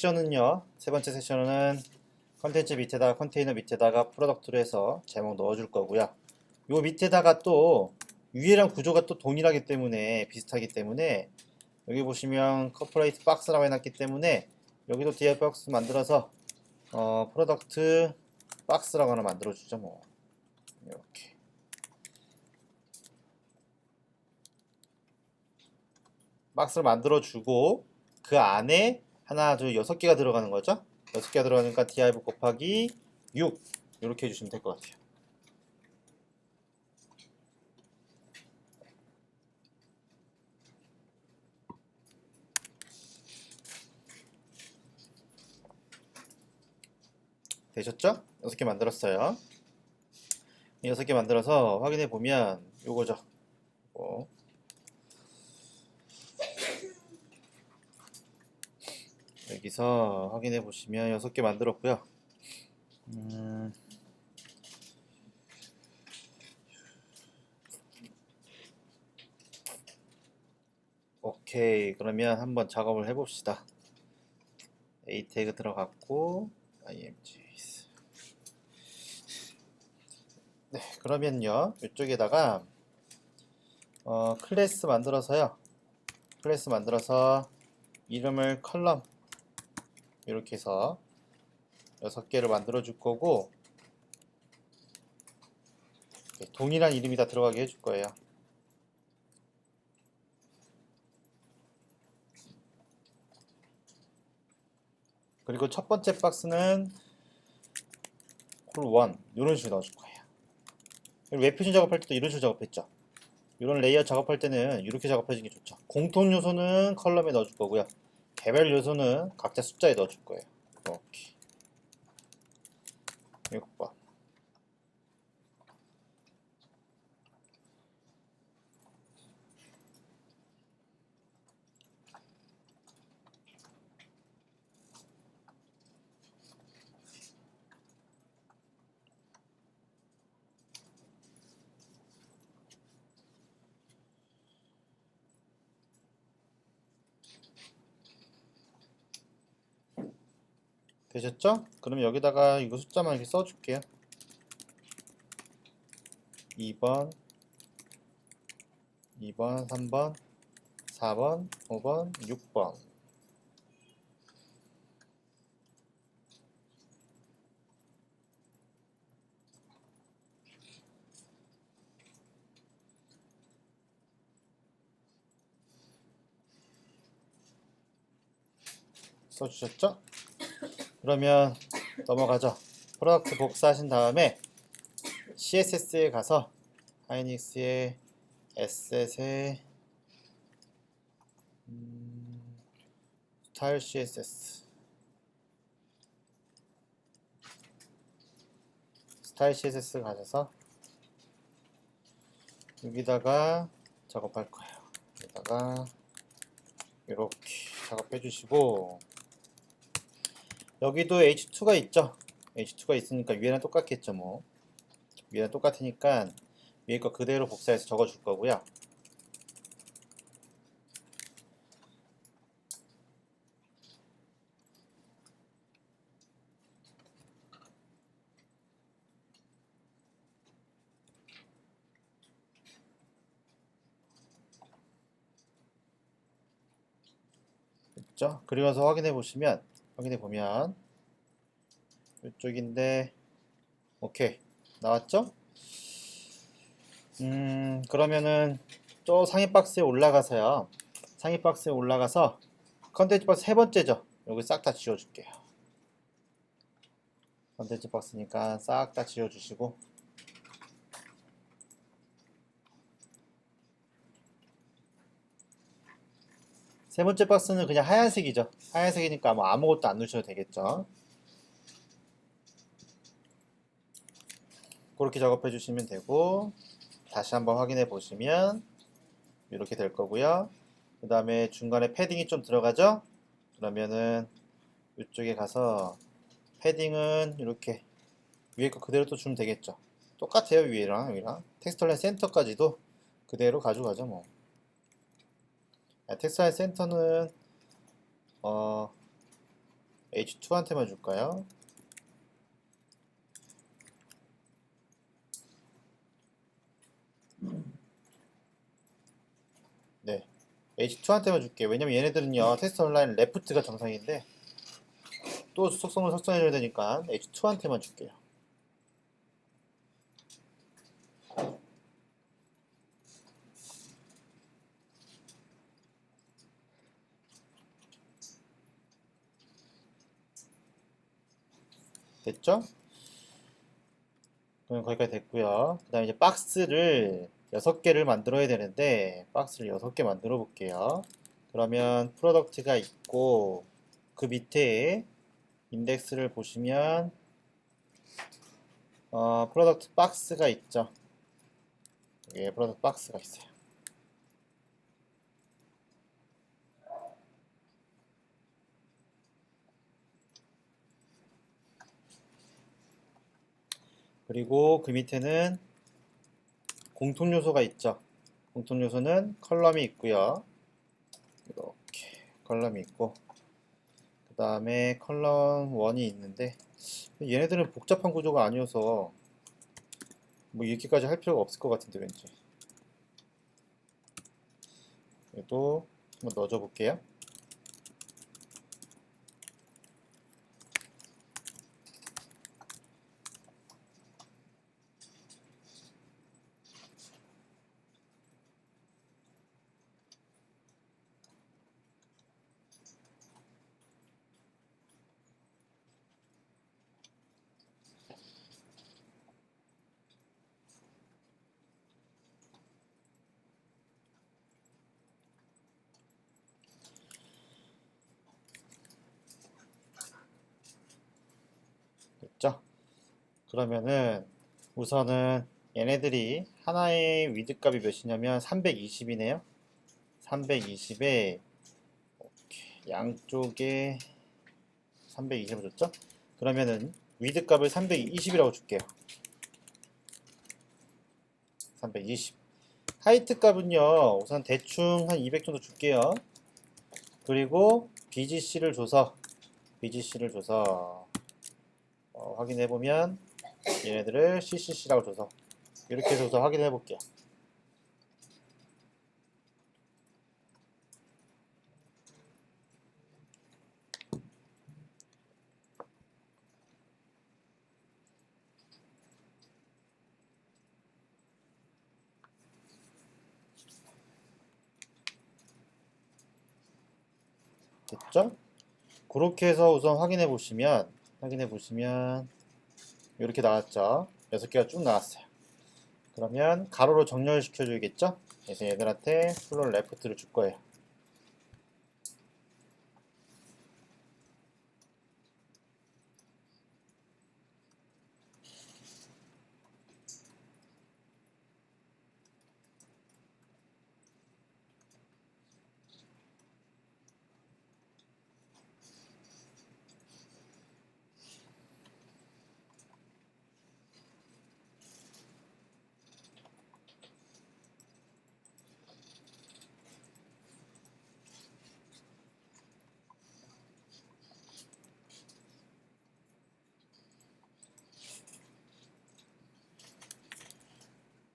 세션은요. 세 번째 세션은 컨텐츠 밑에다가 컨테이너 밑에다가 프로덕트로 해서 제목 넣어줄 거고요. 요 밑에다가 또 위에랑 구조가 또 동일하기 때문에 비슷하기 때문에 여기 보시면 커퍼레이트 박스라고 해놨기 때문에 여기도 DI 박스 만들어서 어, 프로덕트 박스라고 하나 만들어주죠 뭐 이렇게 박스를 만들어주고 그 안에 하나 둘 여섯 개가 들어가는 거죠 여섯 개가 들어가니까 div 곱하기 6 이렇게 해주시면 될 것 같아요 되셨죠? 여섯 개 만들었어요. 이 여섯 개 만들어서 확인해 보면 요거죠. 어. 여기서 확인해 보시면 여섯 개 만들었고요. 음, 오케이. 그러면 한번 작업을 해봅시다. A 태그 들어갔고 img 네, 그러면요. 이쪽에다가 어, 클래스 만들어서요. 클래스 만들어서 이름을 컬럼 이렇게 해서 여섯 개를 만들어 줄 거고 네, 동일한 이름이 다 들어가게 해줄 거예요. 그리고 첫 번째 박스는 콜1 이런 식으로 넣어줄 거예요. 웹 표준 작업할 때도 이런 식으로 작업했죠. 이런 레이어 작업할 때는 이렇게 작업해주는 게 좋죠. 공통 요소는 컬럼에 넣어줄 거고요. 개별 요소는 각자 숫자에 넣어줄 거예요. 이렇게 6번 되셨죠? 그럼 여기다가 이거 숫자만 이렇게 써줄게요. 2번, 2번, 3번, 4번, 5번, 6번. 써주셨죠? 그러면 넘어가죠. 프로덕트 복사하신 다음에 CSS에 가서 하이닉스의 에셋에 음, 스타일 CSS 스타일 CSS 가셔서 여기다가 작업할 거예요. 여기다가 이렇게 작업해 주시고 여기도 H2가 있죠. H2가 있으니까 위에랑 똑같겠죠, 뭐. 위에랑 똑같으니까 위에 거 그대로 복사해서 적어줄 거고요. 있죠? 그리고서 확인해 보시면 확인해 보면 이쪽인데 오케이. 나왔죠? 음 그러면은 또 상위 박스에 올라가서요. 상위 박스에 올라가서 컨텐츠 박스 세 번째죠. 여기 싹 다 지워줄게요. 컨텐츠 박스니까 싹 다 지워주시고 세 번째 박스는 그냥 하얀색이죠. 하얀색이니까 뭐 아무것도 안 넣으셔도 되겠죠. 그렇게 작업해 주시면 되고 다시 한번 확인해 보시면 이렇게 될 거고요. 그 다음에 중간에 패딩이 좀 들어가죠? 그러면은 이쪽에 가서 패딩은 이렇게 위에 거 그대로 또 주면 되겠죠. 똑같아요 위에랑 위랑 텍스트라인 센터까지도 그대로 가져가죠 뭐. 텍스타일 센터는 어 H2한테만 줄까요? 네, H2한테만 줄게요. 왜냐면 얘네들은요, 테스트 온라인 레프트가 정상인데, 또 속성을 설정해줘야 되니까 H2한테만 줄게요. 됐죠? 그럼 거기까지 됐고요. 그 다음에 이제 박스를 6개를 만들어야 되는데 박스를 6개 만들어 볼게요. 그러면 프로덕트가 있고 그 밑에 인덱스를 보시면 어, 프로덕트 박스가 있죠. 여기에 프로덕트 박스가 있어요. 그리고 그 밑에는 공통 요소가 있죠. 공통 요소는 컬럼이 있고요. 이렇게 컬럼이 있고 그 다음에 컬럼 1이 있는데 얘네들은 복잡한 구조가 아니어서 뭐 이렇게까지 할 필요가 없을 것 같은데 왠지 얘도 한번 넣어줘 볼게요. 됐죠? 그러면은 우선은 얘네들이 하나의 위드 값이 몇이냐면 320이네요. 320에 양쪽에 320을 줬죠? 그러면은 위드 값을 320이라고 줄게요. 320. 하이트 값은요, 우선 대충 한 200 정도 줄게요. 그리고 BGC를 줘서, BGC를 줘서, 어, 확인해 보면 얘네들을 CCC라고 줘서 이렇게 줘서 확인해 볼게요. 됐죠? 그렇게 해서 우선 확인해 보시면 확인해 보시면 이렇게 나왔죠. 6개가 쭉 나왔어요. 그러면 가로로 정렬 시켜줘야겠죠? 그래서 얘들한테 플로어 레프트를 줄 거예요.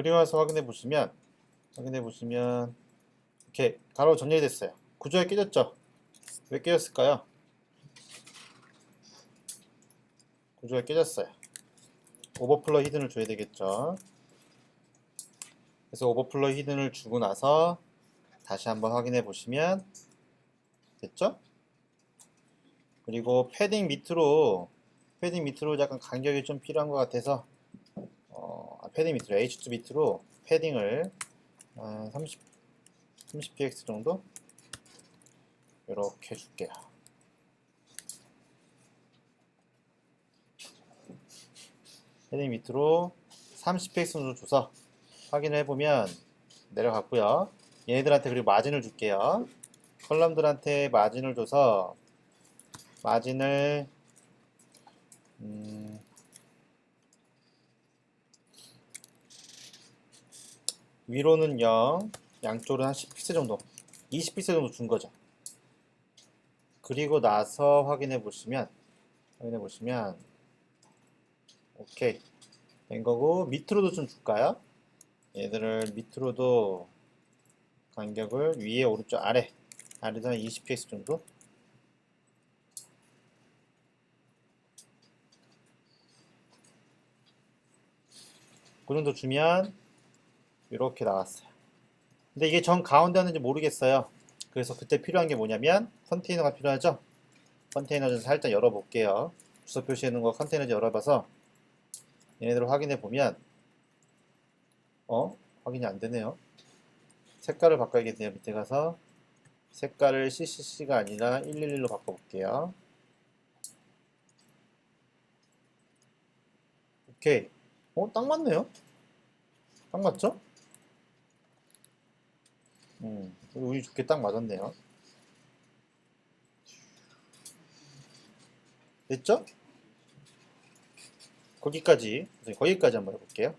그리고 나서 확인해 보시면 확인해 보시면 이렇게 가로 정렬이 됐어요. 구조가 깨졌죠? 왜 깨졌을까요? 구조가 깨졌어요. 오버플러 히든을 줘야 되겠죠. 그래서 오버플러 히든을 주고 나서 다시 한번 확인해 보시면 됐죠? 그리고 패딩 밑으로 패딩 밑으로 약간 간격이 좀 필요한 것 같아서 패딩 밑으로 H2 밑으로 패딩을 한 30, 30px 정도 이렇게 줄게요. 패딩 밑으로 30px 정도 줘서 확인을 해보면 내려갔고요. 얘네들한테 그리고 마진을 줄게요. 컬럼들한테 마진을 줘서 마진을 음, 위로는 0, 양쪽으로 한 10픽셀 정도, 20픽셀 정도 준 거죠. 그리고 나서 확인해 보시면 확인해 보시면 오케이 된 거고 밑으로도 좀 줄까요? 얘들을 밑으로도 간격을 위에 오른쪽 아래 아래도 한 20px 정도 그 정도 주면 이렇게 나왔어요. 근데 이게 정 가운데 하는지 모르겠어요. 그래서 그때 필요한 게 뭐냐면 컨테이너가 필요하죠? 컨테이너 좀 살짝 열어볼게요. 주소 표시해 놓은 거 컨테이너 좀 열어봐서 얘네들 을 확인해 보면 어? 확인이 안 되네요. 색깔을 바꿔야겠네요 밑에 가서. 색깔을 CCC가 아니라 111로 바꿔볼게요. 오케이. 어? 딱 맞네요? 딱 맞죠? 음, 운이 좋게 딱 맞았네요. 됐죠? 거기까지, 거기까지 한번 해볼게요.